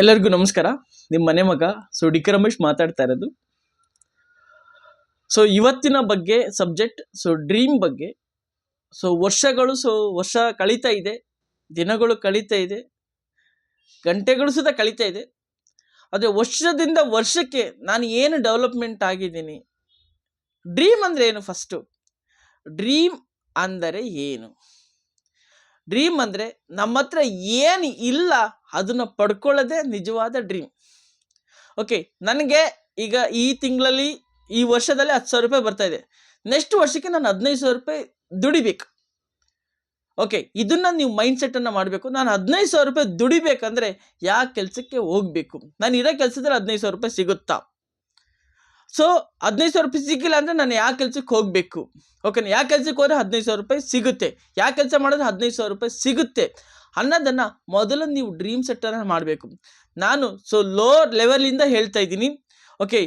ಎಲ್ಲರಿಗೂ ನಮಸ್ಕಾರ. ನಿಮ್ಮ ಮನೆ ಮಗ ಸೊ ಡಿ ರಮೇಶ್ ಮಾತಾಡ್ತಾ ಇರೋದು. ಸೊ ಇವತ್ತಿನ ಬಗ್ಗೆ ಸಬ್ಜೆಕ್ಟ್ ಸೊ ಡ್ರೀಮ್ ಬಗ್ಗೆ. ಸೊ ವರ್ಷಗಳು ಸೊ ವರ್ಷ ಕಳೀತಾ ಇದೆ. ದಿನಗಳು ಕಳೀತಾ ಇದೆ. ಗಂಟೆಗಳು ಸುದ ಕಳೀತಾ ಇದೆ. ಆದರೆ ವರ್ಷದಿಂದ ವರ್ಷಕ್ಕೆ ನಾನು ಏನು ಡೆವಲಪ್ಮೆಂಟ್ ಆಗಿದ್ದೀನಿ? ಡ್ರೀಮ್ ಅಂದರೆ ಏನು ಫಸ್ಟು ಡ್ರೀಮ್ ಅಂದರೆ ಏನು? ಡ್ರೀಮ್ ಅಂದರೆ ನಮ್ಮ ಹತ್ರ ಏನು ಇಲ್ಲ ಅದನ್ನು ಪಡ್ಕೊಳ್ಳೋದೇ ನಿಜವಾದ ಡ್ರೀಮ್ ಓಕೆ ನನಗೆ ಈಗ ಈ ತಿಂಗಳಲ್ಲಿ, ಈ ವರ್ಷದಲ್ಲಿ ಹತ್ತು ಸಾವಿರ ರೂಪಾಯಿ ಬರ್ತಾ ಇದೆ. ನೆಕ್ಸ್ಟ್ ವರ್ಷಕ್ಕೆ ನಾನು ಹದಿನೈದು ಸಾವಿರ ರೂಪಾಯಿ ದುಡಿಬೇಕು. ಓಕೆ ಇದನ್ನ ನೀವು ಮೈಂಡ್ ಸೆಟ್ಟನ್ನು ಮಾಡಬೇಕು. ನಾನು ಹದಿನೈದು ಸಾವಿರ ರೂಪಾಯಿ ದುಡಿಬೇಕಂದ್ರೆ ಯಾವ ಕೆಲಸಕ್ಕೆ ಹೋಗಬೇಕು? ನಾನು ಇರೋ ಕೆಲಸದಲ್ಲಿ ಹದಿನೈದು ಸಾವಿರ ರೂಪಾಯಿ ಸಿಗುತ್ತಾ? ಸೊ ಹದಿನೈದು ಸಾವಿರ ರೂಪಾಯಿ ಸಿಕ್ಕಿಲ್ಲ ಅಂದರೆ ನಾನು ಯಾವ ಕೆಲಸಕ್ಕೆ ಹೋಗಬೇಕು? ಓಕೆನಾ ಯಾವ ಕೆಲಸಕ್ಕೆ ಹೋದರೆ ಹದಿನೈದು ಸಾವಿರ ರೂಪಾಯಿ ಸಿಗುತ್ತೆ? ಯಾವ ಕೆಲಸ ಮಾಡಿದ್ರೆ ಹದಿನೈದು ಸಾವಿರ ರೂಪಾಯಿ ಸಿಗುತ್ತೆ? ಅನ್ನೋದನ್ನು ಮೊದಲು ನೀವು ಡ್ರೀಮ್ ಸೆಟ್ಟನ್ನು ಮಾಡಬೇಕು. ನಾನು ಸೊ ಲೋ ಲೆವೆಲಿಂದ ಹೇಳ್ತಾ ಇದ್ದೀನಿ. ಓಕೆ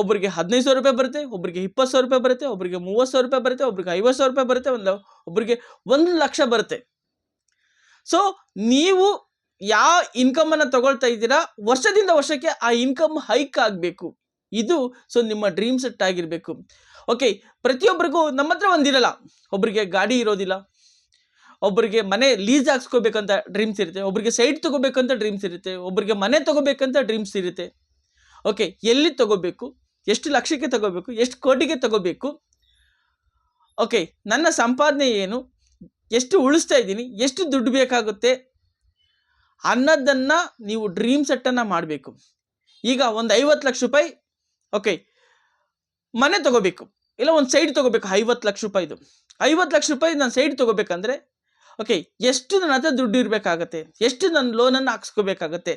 ಒಬ್ಬರಿಗೆ ಹದಿನೈದು ಸಾವಿರ ರೂಪಾಯಿ ಬರುತ್ತೆ ಒಬ್ಬರಿಗೆ ಇಪ್ಪತ್ತು ಸಾವಿರ ರೂಪಾಯಿ ಬರುತ್ತೆ ಒಬ್ಬರಿಗೆ ಮೂವತ್ತು ಸಾವಿರ ರೂಪಾಯಿ ಬರುತ್ತೆ ಒಬ್ಬರಿಗೆ ಐವತ್ತು ಸಾವಿರ ರೂಪಾಯಿ ಬರುತ್ತೆ, ಒಂದು ಒಬ್ಬರಿಗೆ ಒಂದು ಲಕ್ಷ ಬರುತ್ತೆ. ಸೊ ನೀವು ಯಾವ ಇನ್ಕಮನ್ನು ತಗೊಳ್ತಾ ಇದ್ದೀರಾ? ವರ್ಷದಿಂದ ವರ್ಷಕ್ಕೆ ಆ ಇನ್ಕಮ್ ಹೈಕ್ ಆಗಬೇಕು. ಇದು ಸೊ ನಿಮ್ಮ ಡ್ರೀಮ್ ಸೆಟ್ ಆಗಿರಬೇಕು. ಓಕೆ ಪ್ರತಿಯೊಬ್ಬರಿಗೂ ನಮ್ಮ ಹತ್ರ ಒಂದಿರಲ್ಲ ಒಬ್ಬರಿಗೆ ಗಾಡಿ ಇರೋದಿಲ್ಲ. ಒಬ್ಬರಿಗೆ ಮನೆ ಲೀಸ್ ಹಾಕ್ಸ್ಕೋಬೇಕಂತ ಡ್ರೀಮ್ಸ್ ಇರುತ್ತೆ. ಒಬ್ಬರಿಗೆ ಸೈಟ್ ತೊಗೋಬೇಕಂತ ಡ್ರೀಮ್ಸ್ ಇರುತ್ತೆ. ಒಬ್ಬರಿಗೆ ಮನೆ ತೊಗೋಬೇಕಂತ ಡ್ರೀಮ್ಸ್ ಇರುತ್ತೆ. ಓಕೆ ಎಲ್ಲಿ ತಗೋಬೇಕು? ಎಷ್ಟು ಲಕ್ಷಕ್ಕೆ ತಗೋಬೇಕು? ಎಷ್ಟು ಕೋಟಿಗೆ ತಗೋಬೇಕು? ಓಕೆ ನನ್ನ ಸಂಪಾದನೆ ಏನು? ಎಷ್ಟು ಉಳಿಸ್ತಾ ಇದ್ದೀನಿ? ಎಷ್ಟು ದುಡ್ಡು ಬೇಕಾಗುತ್ತೆ? ಅನ್ನೋದನ್ನು ನೀವು ಡ್ರೀಮ್ ಸೆಟ್ಟನ್ನು ಮಾಡಬೇಕು. ಈಗ ಒಂದು ಐವತ್ತು ಲಕ್ಷ ರೂಪಾಯಿ ಓಕೆ. ಮನೆ ತಗೋಬೇಕು. ಇಲ್ಲ, ಒಂದು ಸೈಡ್ ತೊಗೋಬೇಕು. ಐವತ್ತು ಲಕ್ಷ ರೂಪಾಯಿದು ಐವತ್ತು ಲಕ್ಷ ರೂಪಾಯಿ ನಾನು ಸೈಡ್ ತೊಗೋಬೇಕಂದ್ರೆ, ಓಕೆ, ಎಷ್ಟು ನನ್ನ ಹತ್ರ ದುಡ್ಡು ಇರಬೇಕಾಗತ್ತೆ? ಎಷ್ಟು ನನ್ನ ಲೋನನ್ನು ಹಾಕ್ಸ್ಕೋಬೇಕಾಗತ್ತೆ?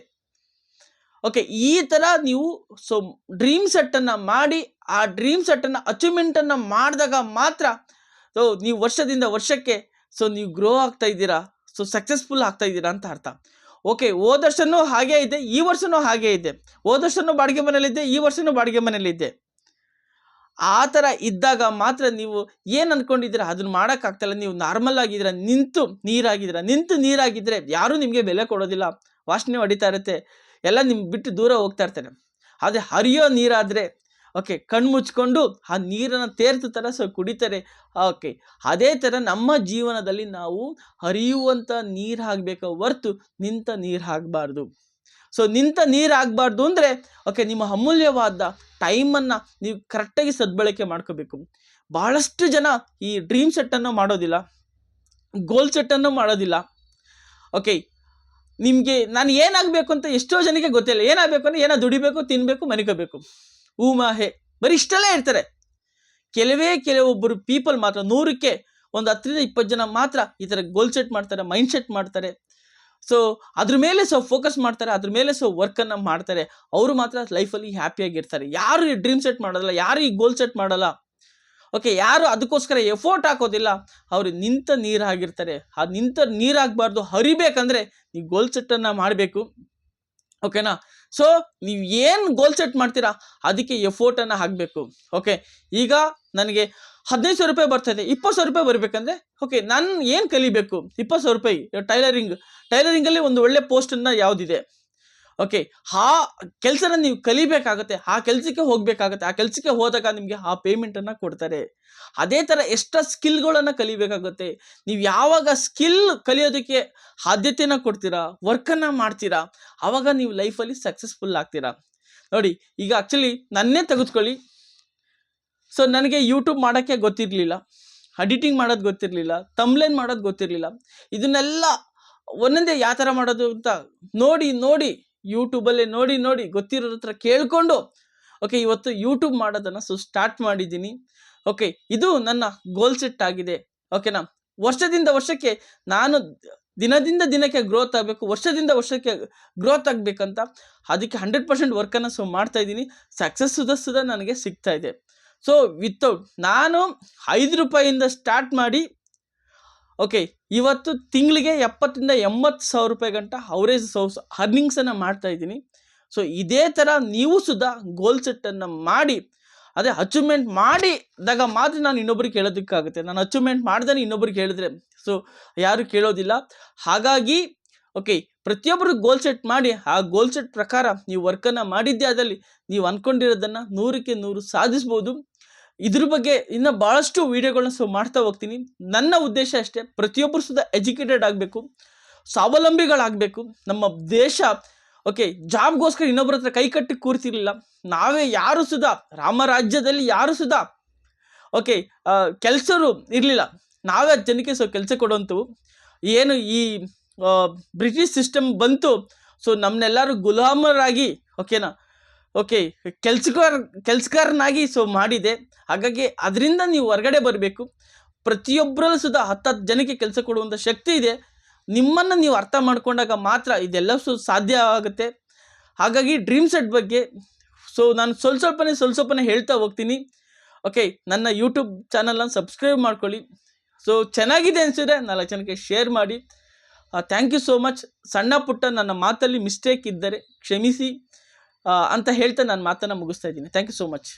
ಓಕೆ, ಈ ಥರ ನೀವು ಸೊ ಡ್ರೀಮ್ ಸೆಟ್ಟನ್ನು ಮಾಡಿ, ಆ ಡ್ರೀಮ್ ಸೆಟ್ಟನ್ನು ಅಚೀವ್ಮೆಂಟನ್ನು ಮಾಡಿದಾಗ ಮಾತ್ರ ಸೊ ನೀವು ವರ್ಷದಿಂದ ವರ್ಷಕ್ಕೆ ಸೊ ನೀವು ಗ್ರೋ ಆಗ್ತಾ ಇದ್ದೀರಾ ಸೊ ಸಕ್ಸಸ್ಫುಲ್ ಆಗ್ತಾ ಇದ್ದೀರಾ ಅಂತ ಅರ್ಥ. ಓಕೆ ಹೋದ ಹಾಗೆ ಇದೆ, ಈ ವರ್ಷನೂ ಹಾಗೇ ಇದೆ. ಹೋದ ಬಾಡಿಗೆ ಮನೆಯಲ್ಲಿದ್ದೆ, ಈ ವರ್ಷನೂ ಬಾಡಿಗೆ ಮನೆಯಲ್ಲಿದ್ದೆ. ಆ ಥರ ಇದ್ದಾಗ ಮಾತ್ರ ನೀವು ಏನು ಅಂದ್ಕೊಂಡಿದ್ದೀರಾ ಅದನ್ನ ಮಾಡೋಕ್ಕಾಗ್ತಾಯಿಲ್ಲ ನೀವು ನಾರ್ಮಲ್ ಆಗಿದ್ದೀರಾ? ನಿಂತು ನೀರಾಗಿದ್ದೀರಾ? ನಿಂತು ನೀರಾಗಿದ್ದರೆ ಯಾರೂ ನಿಮಗೆ ಬೆಲೆ ಕೊಡೋದಿಲ್ಲ. ವಾಸನೆ ಹೊಡಿತಾ ಇರುತ್ತೆ. ಎಲ್ಲ ನಿಮ್ಮ ಬಿಟ್ಟು ದೂರ ಹೋಗ್ತಾ ಇರ್ತಾರೆ ಆದರೆ ಹರಿಯೋ ನೀರಾದರೆ ಓಕೆ, ಕಣ್ಣು ಮುಚ್ಕೊಂಡು ಆ ನೀರನ್ನು ತೇರ್ತು ಥರ ಸೊ ಕುಡಿತಾರೆ. ಓಕೆ, ಅದೇ ಥರ ನಮ್ಮ ಜೀವನದಲ್ಲಿ ನಾವು ಹರಿಯುವಂಥ ನೀರು ಆಗಬೇಕು ಹೊರ್ತು ನಿಂತ ನೀರು ಆಗಬಾರ್ದು. ಸೊ ನಿಂತ ನೀರು ಆಗಬಾರ್ದು ಅಂದರೆ, ಓಕೆ, ನಿಮ್ಮ ಅಮೂಲ್ಯವಾದ ಟೈಮನ್ನು ನೀವು ಕರೆಕ್ಟಾಗಿ ಸದ್ಬಳಕೆ ಮಾಡ್ಕೋಬೇಕು. ಭಾಳಷ್ಟು ಜನ ಈ ಡ್ರೀಮ್ ಸೆಟ್ಟನ್ನು ಮಾಡೋದಿಲ್ಲ ಗೋಲ್ ಸೆಟ್ಟನ್ನು ಮಾಡೋದಿಲ್ಲ. ಓಕೆ, ನಿಮಗೆ ನಾನು ಏನಾಗಬೇಕು ಅಂತ ಎಷ್ಟೋ ಜನಕ್ಕೆ ಗೊತ್ತಿಲ್ಲ. ಏನಾಗಬೇಕು ಅಂದರೆ ಏನೋ ದುಡಿಬೇಕು ತಿನ್ನಬೇಕು ಮನಿಕೋಬೇಕು. ಹೇ ಬರೀ ಇಷ್ಟೆಲ್ಲ ಇರ್ತಾರೆ ಕೆಲವೇ ಕೆಲವೊಬ್ಬರು ಪೀಪಲ್ ಮಾತ್ರ, ನೂರಕ್ಕೆ ಒಂದು ಹತ್ತರಿಂದ ಇಪ್ಪತ್ತು ಜನ ಮಾತ್ರ ಈ ಥರ ಗೋಲ್ ಸೆಟ್ ಮಾಡ್ತಾರೆ ಮೈಂಡ್ ಸೆಟ್ ಮಾಡ್ತಾರೆ. ಸೊ ಅದ್ರ ಮೇಲೆ ಸೊ ಫೋಕಸ್ ಮಾಡ್ತಾರೆ, ಅದ್ರ ಮೇಲೆ ಸೊ ವರ್ಕನ್ನು ಮಾಡ್ತಾರೆ. ಅವರು ಮಾತ್ರ ಲೈಫಲ್ಲಿ ಹ್ಯಾಪಿಯಾಗಿರ್ತಾರೆ ಯಾರು ಈ ಡ್ರೀಮ್ ಸೆಟ್ ಮಾಡೋದಿಲ್ಲ, ಯಾರು ಈ ಗೋಲ್ ಸೆಟ್ ಮಾಡಲ್ಲ. ಓಕೆ ಯಾರು ಅದಕ್ಕೋಸ್ಕರ ಎಫೋರ್ಟ್ ಹಾಕೋದಿಲ್ಲ. ಅವರು ನಿಂತ ನೀರಾಗಿರ್ತಾರೆ. ಆ ನಿಂತ ನೀರಾಗಬಾರ್ದು, ಹರಿಬೇಕಂದ್ರೆ ನೀವು ಗೋಲ್ ಸೆಟ್ಟನ್ನು ಮಾಡಬೇಕು. ಓಕೆನಾ ಸೊ ನೀವು ಏನು ಗೋಲ್ ಸೆಟ್ ಮಾಡ್ತೀರಾ, ಅದಕ್ಕೆ ಎಫೋರ್ಟನ್ನು ಹಾಕಬೇಕು. ಓಕೆ ಈಗ ನನಗೆ ಹದಿನೈದು ಸಾವಿರ ರೂಪಾಯಿ ಬರ್ತಾಯಿದೆ ಇಪ್ಪತ್ತು ಸಾವಿರ ರೂಪಾಯಿ ಬರಬೇಕಂದ್ರೆ ಓಕೆ ನಾನು ಏನು ಕಲಿಬೇಕು? ಇಪ್ಪತ್ತು ಸಾವಿರ ರೂಪಾಯಿ ಟೈಲರಿಂಗ್ ಟೈಲರಿಂಗಲ್ಲಿ ಒಂದು ಒಳ್ಳೆ ಪೋಸ್ಟನ್ನು ಯಾವುದಿದೆ? ಓಕೆ ಆ ಕೆಲಸನ ನೀವು ಕಲಿಬೇಕಾಗತ್ತೆ, ಆ ಕೆಲಸಕ್ಕೆ ಹೋಗಬೇಕಾಗುತ್ತೆ, ಆ ಕೆಲಸಕ್ಕೆ ಹೋದಾಗ ನಿಮಗೆ ಆ ಪೇಮೆಂಟನ್ನು ಕೊಡ್ತಾರೆ. ಅದೇ ಥರ ಎಷ್ಟ ಸ್ಕಿಲ್ಗಳನ್ನು ಕಲಿಬೇಕಾಗುತ್ತೆ. ನೀವು ಯಾವಾಗ ಸ್ಕಿಲ್ ಕಲಿಯೋದಕ್ಕೆ ಆದ್ಯತೆನ ಕೊಡ್ತೀರಾ ವರ್ಕನ್ನು ಮಾಡ್ತೀರಾ ಆವಾಗ ನೀವು ಲೈಫಲ್ಲಿ ಸಕ್ಸಸ್ಫುಲ್ ಆಗ್ತೀರಾ. ನೋಡಿ, ಈಗ ಆ್ಯಕ್ಚುಲಿ ನನ್ನೇ ತೆಗೆದುಕೊಳ್ಳಿ. ಸೊ ನನಗೆ ಯೂಟ್ಯೂಬ್ ಮಾಡೋಕ್ಕೆ ಗೊತ್ತಿರಲಿಲ್ಲ ಅಡಿಟಿಂಗ್ ಮಾಡೋದು ಗೊತ್ತಿರಲಿಲ್ಲ ತಮ್ಲೇನ್ ಮಾಡೋದು ಗೊತ್ತಿರಲಿಲ್ಲ. ಇದನ್ನೆಲ್ಲ ಒಂದೊಂದೇ ಯಾವ ಥರ ಮಾಡೋದು ಅಂತ ನೋಡಿ ನೋಡಿ. ಯೂಟ್ಯೂಬಲ್ಲೇ ನೋಡಿ ನೋಡಿ ಗೊತ್ತಿರೋರ ಹತ್ರ ಕೇಳಿಕೊಂಡು ಓಕೆ ಇವತ್ತು ಯೂಟ್ಯೂಬ್ ಮಾಡೋದನ್ನು ಸೊ ಸ್ಟಾರ್ಟ್ ಮಾಡಿದ್ದೀನಿ. ಓಕೆ ಇದು ನನ್ನ ಗೋಲ್ ಸೆಟ್ ಆಗಿದೆ. ಓಕೆನಾ ವರ್ಷದಿಂದ ವರ್ಷಕ್ಕೆ ನಾನು ದಿನದಿಂದ ದಿನಕ್ಕೆ ಗ್ರೋತ್ ಆಗಬೇಕು, ವರ್ಷದಿಂದ ವರ್ಷಕ್ಕೆ ಗ್ರೋತ್ ಆಗಬೇಕಂತ ಅದಕ್ಕೆ ಹಂಡ್ರೆಡ್ ಪರ್ಸೆಂಟ್ ವರ್ಕನ್ನು ಸೊ ಮಾಡ್ತಾ ಇದ್ದೀನಿ. ಸಕ್ಸಸ್ ಸುದ ನನಗೆ ಸಿಗ್ತಾ ಇದೆ. ಸೊ ವಿತೌಟ್ ನಾನು ಐದು ರೂಪಾಯಿಯಿಂದ ಸ್ಟಾರ್ಟ್ ಮಾಡಿ ಓಕೆ ಇವತ್ತು ತಿಂಗಳಿಗೆ ಎಪ್ಪತ್ತರಿಂದ ಎಂಬತ್ತು ಸಾವಿರ ರೂಪಾಯಿ ಗಂಟ ಅವರೇಜ್ ಸೌಸ್ ಅರ್ನಿಂಗ್ಸನ್ನು ಮಾಡ್ತಾ ಇದ್ದೀನಿ. ಸೊ, ಇದೇ ಥರ ನೀವು ಸುಧಾ ಗೋಲ್ ಸೆಟ್ಟನ್ನು ಮಾಡಿ, ಅದೇ ಅಚೀವ್ಮೆಂಟ್ ಮಾಡಿದಾಗ ಮಾತ್ರ ನಾನು ಇನ್ನೊಬ್ರಿಗೆ ಕೇಳೋದಕ್ಕಾಗುತ್ತೆ ನಾನು ಅಚೀವ್ಮೆಂಟ್ ಮಾಡ್ದೇ ಇನ್ನೊಬ್ರಿಗೆ ಹೇಳಿದ್ರೆ, ಸೊ, ಯಾರು ಕೇಳೋದಿಲ್ಲ. ಹಾಗಾಗಿ, ಓಕೆ ಪ್ರತಿಯೊಬ್ಬರು ಗೋಲ್ ಸೆಟ್ ಮಾಡಿ, ಆ ಗೋಲ್ ಸೆಟ್ ಪ್ರಕಾರ ನೀವು ವರ್ಕನ್ನು ಮಾಡಿದ್ದೇ ಅದರಲ್ಲಿ ನೀವು ಅಂದ್ಕೊಂಡಿರೋದನ್ನು ನೂರಕ್ಕೆ ನೂರು ಸಾಧಿಸ್ಬೋದು. ಇದ್ರ ಬಗ್ಗೆ ಇನ್ನು ಭಾಳಷ್ಟು ವೀಡಿಯೋಗಳನ್ನ ಸೊ ಮಾಡ್ತಾ ಹೋಗ್ತೀನಿ. ನನ್ನ ಉದ್ದೇಶ ಅಷ್ಟೇ ಪ್ರತಿಯೊಬ್ಬರು ಸುದ ಎಜುಕೇಟೆಡ್ ಆಗಬೇಕು, ಸ್ವಾವಲಂಬಿಗಳಾಗಬೇಕು. ನಮ್ಮ ದೇಶ, ಓಕೆ, ಜಾಬ್ಗೋಸ್ಕರ ಇನ್ನೊಬ್ಬರ ಹತ್ರ ಕೈ ಕಟ್ಟಿ ಕೂರ್ತಿರ್ಲಿಲ್ಲ. ನಾವೇ ಯಾರು ಸುದ ರಾಮರಾಜ್ಯದಲ್ಲಿ ಯಾರು ಸುದ, ಓಕೆ ಕೆಲಸರು ಇರಲಿಲ್ಲ. ನಾವೇ ಜನಕ್ಕೆ ಸೊ ಕೆಲಸ ಕೊಡುವಂಥವು ಏನು ಈ ಬ್ರಿಟಿಷ್ ಸಿಸ್ಟಮ್ ಬಂತು, ಸೊ ನಮ್ಮನ್ನೆಲ್ಲರೂ ಗುಲಾಮರಾಗಿ, ಓಕೆನಾ ಓಕೆ, ಕೆಲ್ಸಗಾರ, ಕೆಲ್ಸಗಾರನಾಗಿ ಸೊ ಮಾಡಿದೆ. ಹಾಗಾಗಿ ಅದರಿಂದ ನೀವು ಹೊರಗಡೆ ಬರಬೇಕು. ಪ್ರತಿಯೊಬ್ಬರಲ್ಲೂ ಸುದ ಹತ್ತತ್ತು ಜನಕ್ಕೆ ಕೆಲಸ ಕೊಡುವಂಥ ಶಕ್ತಿ ಇದೆ. ನಿಮ್ಮನ್ನು ನೀವು ಅರ್ಥ ಮಾಡಿಕೊಂಡಾಗ ಮಾತ್ರ ಇದೆಲ್ಲ ಸೊ ಸಾಧ್ಯ ಆಗುತ್ತೆ. ಹಾಗಾಗಿ ಡ್ರೀಮ್ ಸೆಟ್ ಬಗ್ಗೆ ಸೊ ನಾನು ಸ್ವಲ್ಪ ಸ್ವಲ್ಪನೇ ಸ್ವಲ್ಪ ಸ್ವಲ್ಪನೇ ಹೇಳ್ತಾ ಹೋಗ್ತೀನಿ. ಓಕೆ, ನನ್ನ ಯೂಟ್ಯೂಬ್ ಚಾನಲನ್ನು ಸಬ್ಸ್ಕ್ರೈಬ್ ಮಾಡ್ಕೊಳ್ಳಿ. ಸೊ ಚೆನ್ನಾಗಿದೆ ಅನಿಸಿದ್ರೆ ನಾಲ್ಕು ಜನಕ್ಕೆ ಶೇರ್ ಮಾಡಿ. Thank you so much. ಸಣ್ಣ ಪುಟ್ಟ ನನ್ನ ಮಾತಲ್ಲಿ ಮಿಸ್ಟೇಕ್ ಇದ್ದರೆ ಕ್ಷಮಿಸಿ. ಅಂತ ಹೇಳ್ತಾ ನಾನು ಮಾತನ್ನು ಮುಗಿಸ್ತಾ ಇದ್ದೀನಿ. Thank you so much